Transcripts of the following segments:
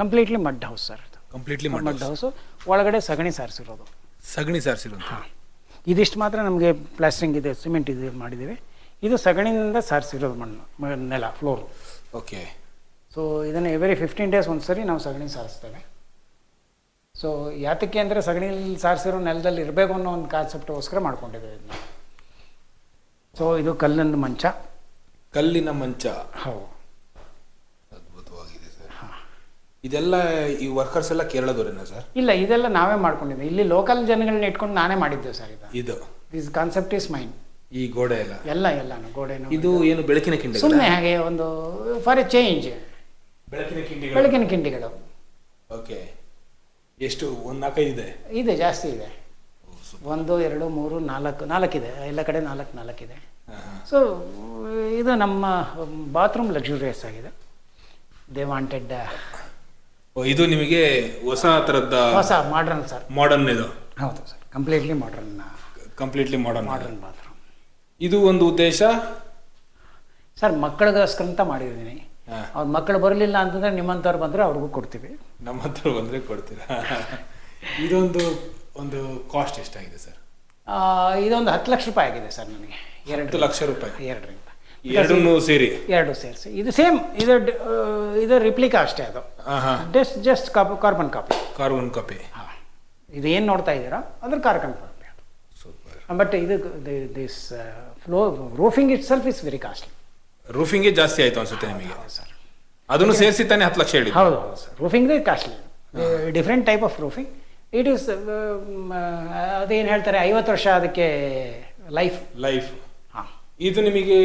Completely mud house sir completely mud house ಒಳಗಡೆ ಸಗಣಿ ಸಾರಿಸಿರೋದು. ಸಗಣಿ ಸಾರಿಸಿರುವಂತ ಇದಿಷ್ಟು ಮಾತ್ರ ನಮಗೆ ಪ್ಲಾಸ್ಟ್ರಿಂಗ್ ಇದೆ ಸಿಮೆಂಟ್ ಇದೆ ಮಾಡಿದ್ದೀವಿ. ಇದು ಸಗಣಿಯಿಂದ ಸಾರಿಸಿರೋದು ಮಣ್ಣು ನೆಲ ಫ್ಲೋರು ಓಕೆ. ಸೊ ಇದನ್ನು ಎವ್ರಿ ಫಿಫ್ಟೀನ್ ಡೇಸ್ ಒಂದು ಸರಿ ನಾವು ಸಗಣಿ ಸಾರಿಸ್ತೇವೆ. ಸೊ ಯಾತಕ್ಕೆ ಅಂದರೆ ಸಗಣಿಲಿ ಸಾರಿಸಿರೋ ನೆಲದಲ್ಲಿ ಇರಬೇಕು ಅನ್ನೋ ಒಂದು ಕಾನ್ಸೆಪ್ಟ್ಗೋಸ್ಕರ ಮಾಡ್ಕೊಂಡಿದ್ದೇವೆ ಇದನ್ನ. ಸೊ ಇದು ಕಲ್ಲಿನ ಮಂಚ. ಕಲ್ಲಿನ ಮಂಚ. ಹೌದು ಅದ್ಭುತವಾಗಿದೆ ಸರ್ ಇದೆಲ್ಲ ಈ ವರ್ಕರ್ಸ್ ಎಲ್ಲ ಕೇರಳದವರೇನಾ ಸರ್ ಇಲ್ಲ ಇದೆಲ್ಲ ನಾವೇ ಮಾಡ್ಕೊಂಡಿದ್ದೆ ಇಲ್ಲಿ ಲೋಕಲ್ ಜನಗಳನ್ನ ಇಟ್ಕೊಂಡು ನಾನೇ ಮಾಡಿದ್ದೆ ಸರ್ ಇದು. ಇದು? ದಿಸ್ ಕಾನ್ಸೆಪ್ಟ್ ಇಸ್ ಮೈನ್ ಈ ಗೋಡೆ ಎಲ್ಲ? ಎಲ್ಲ ಎಲ್ಲಾನು ಗೋಡೆ ಇದು ಏನು ಬೆಳಕಿನ ಕಿಂಡಿ ಸುಮ್ಮನೆ ಹಾಗೆ ಒಂದು ಫಾರ್ ಎ ಚೇಂಜ್ ಬೆಳಕಿನ ಕಿಂಡಿ ಬೆಳಕಿನ ಕಿಂಡಿಗಳು. ಓಕೆ ಎಷ್ಟು ಒಂದು ನಾಲ್ಕೈದು ಇದೆ? ಇದೆ ಜಾಸ್ತಿ ಇದೆ. ಒಂದು ಎರಡು ಮೂರು ನಾಲ್ಕು ನಾಲ್ಕಿದೆ. ಎಲ್ಲ ಕಡೆ ನಾಲ್ಕು ನಾಲ್ಕಿದೆ. ಸೊ ಇದು ನಮ್ಮ ಬಾತ್ರೂಮ್ ಲಕ್ಸುರಿಯಸ್ ಆಗಿದೆ. ದೇ ವಾಂಟೆಡ್ ಇದು ನಿಮಗೆ ಹೊಸ ತರದ ಹೊಸ ಮಾಡ್ರನ್ ಸರ್ ಮಾಡರ್ನ್ ಇದು? ಹೌದು sir completely modern completely modern modern bathroom ಇದು ಒಂದು ಉದ್ದೇಶ? ಸರ್ ಮಕ್ಕಳಿಗೋಸ್ಕರ ಅಂತ ಮಾಡಿದ್ದೀನಿ. ಅವ್ರ ಮಕ್ಕಳು ಬರಲಿಲ್ಲ ಅಂತಂದ್ರೆ ನಿಮ್ಮಂಥವ್ರು ಬಂದರೆ ಅವ್ರಿಗೂ ಕೊಡ್ತೀವಿ. ನಮ್ಮ ಹತ್ರ ಬಂದ್ರೆ ಕೊಡ್ತೀರಾ? ಇದೊಂದು ಒಂದು ಕಾಸ್ಟ್ ಎಷ್ಟಾಗಿದೆ ಸರ್ ಇದೊಂದು ಹತ್ತು ಲಕ್ಷ ರೂಪಾಯಿ ಆಗಿದೆ ಸರ್ ನನಗೆ. ಎರಡು ಲಕ್ಷ ರೂಪಾಯಿ. ಎರಡರಿಂದ. ಎರಡನ್ನೂ ಸೇರಿ. ಎರಡು ಸೇರಿಸಿ. ಇದು ಸೇಮ್ ಇದು ಇದು ರಿಪ್ಲಿಕಾ ಅಷ್ಟೇ ಅದು. Just just copy carbon copy carbon copy ಹಾಂ. ಇದು ಏನು ನೋಡ್ತಾ ಇದ್ದೀರಾ? ಅದ್ರ ಕಾರ್ಬನ್ ಕಾಪಿ ಸೂಪರ್ ಬಟ್ ಇದು this flow roofing itself is very costly ರೂಫಿಂಗೇ ಜಾಸ್ತಿ ಆಯ್ತು ಅನ್ಸುತ್ತೆ ನಿಮಗೆ? ಸರ್ ಅದನ್ನು ಸೇರಿಸಿ ತಾನೇ ಹತ್ತು ಲಕ್ಷ ಹೇಳಿ ಹೌದು ಹೌದು sir roofing costly different type of roofing it is ಅದೇನು ಹೇಳ್ತಾರೆ ಐವತ್ತು ವರ್ಷ ಅದಕ್ಕೆ ಲೈಫ್ ಲೈಫ್ ಇದು ನಿಮಗೆ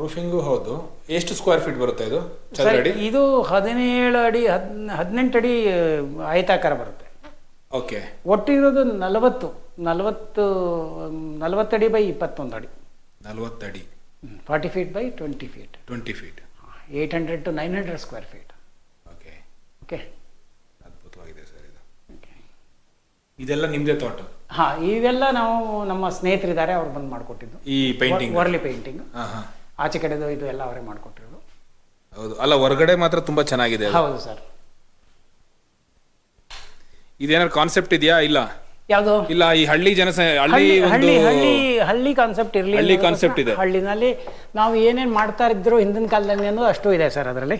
ರೂಫಿಂಗು ಹೌದು. ಎಷ್ಟು ಸ್ಕ್ವೇರ್ ಫೀಟ್ ಬರುತ್ತೆ ಇದು ಚದರಡಿ? ಇದು ಹದಿನೇಳು ಅಡಿ ಹದ್ ಹದಿನೆಂಟು ಅಡಿ ಆಯತಾಕಾರ ಬರುತ್ತೆ. ಓಕೆ ಒಟ್ಟು ಇರೋದು ನಲವತ್ತು ನಲವತ್ತು ನಲವತ್ತಡಿ ಬೈ ಇಪ್ಪತ್ತೊಂದು ಅಡಿ. ನಲವತ್ತಡಿ forty feet by twenty feet. Twenty feet. Eight hundred to nine hundred square feet okay okay ಅದ್ಭುತವಾಗಿದೆ ಸರ್ ಇದು. ಇದೆಲ್ಲ ನಿಮ್ಮದೇ ತೋಟ ಹಾಂ ಇವೆಲ್ಲ ನಾವು ನಮ್ಮ ಸ್ನೇಹಿತರಿದ್ದಾರೆ ಅವ್ರು ಬಂದು ಮಾಡಿಕೊಟ್ಟಿದ್ದು. ಈ ಪೇಂಟಿಂಗ್ ವರ್ಲಿ ಪೇಂಟಿಂಗ್ ಆಚೆ ಕಡೆದು ಇದು ಎಲ್ಲ ಅವರೇ ಮಾಡಿಕೊಟ್ಟಿರೋದು. ಹೌದು. ಅಲ್ಲ ಹೊರಗಡೆ ಮಾತ್ರ ತುಂಬಾ ಚೆನ್ನಾಗಿದೆ. ಹೌದು ಸರ್. ಇದೇನಾದ್ರು ಕಾನ್ಸೆಪ್ಟ್ ಇದೆಯಾ? ಇಲ್ಲ. ಯಾವುದು? ಇಲ್ಲ ಈ ಹಳ್ಳಿ ಜನಸ ಹಳ್ಳಿ ಹಳ್ಳಿ ಹಳ್ಳಿ ಹಳ್ಳಿ ಕಾನ್ಸೆಪ್ಟ್ ಇರಲಿ ಹಳ್ಳಿ ಕಾನ್ಸೆಪ್ಟ್ ಇದೆ. ಹಳ್ಳಿನಲ್ಲಿ ನಾವು ಏನೇನು ಮಾಡ್ತಾ ಇದ್ರು ಹಿಂದಿನ ಕಾಲದಲ್ಲಿ ಅನ್ನೋದು ಅಷ್ಟು ಇದೆ ಸರ್ ಅದರಲ್ಲಿ.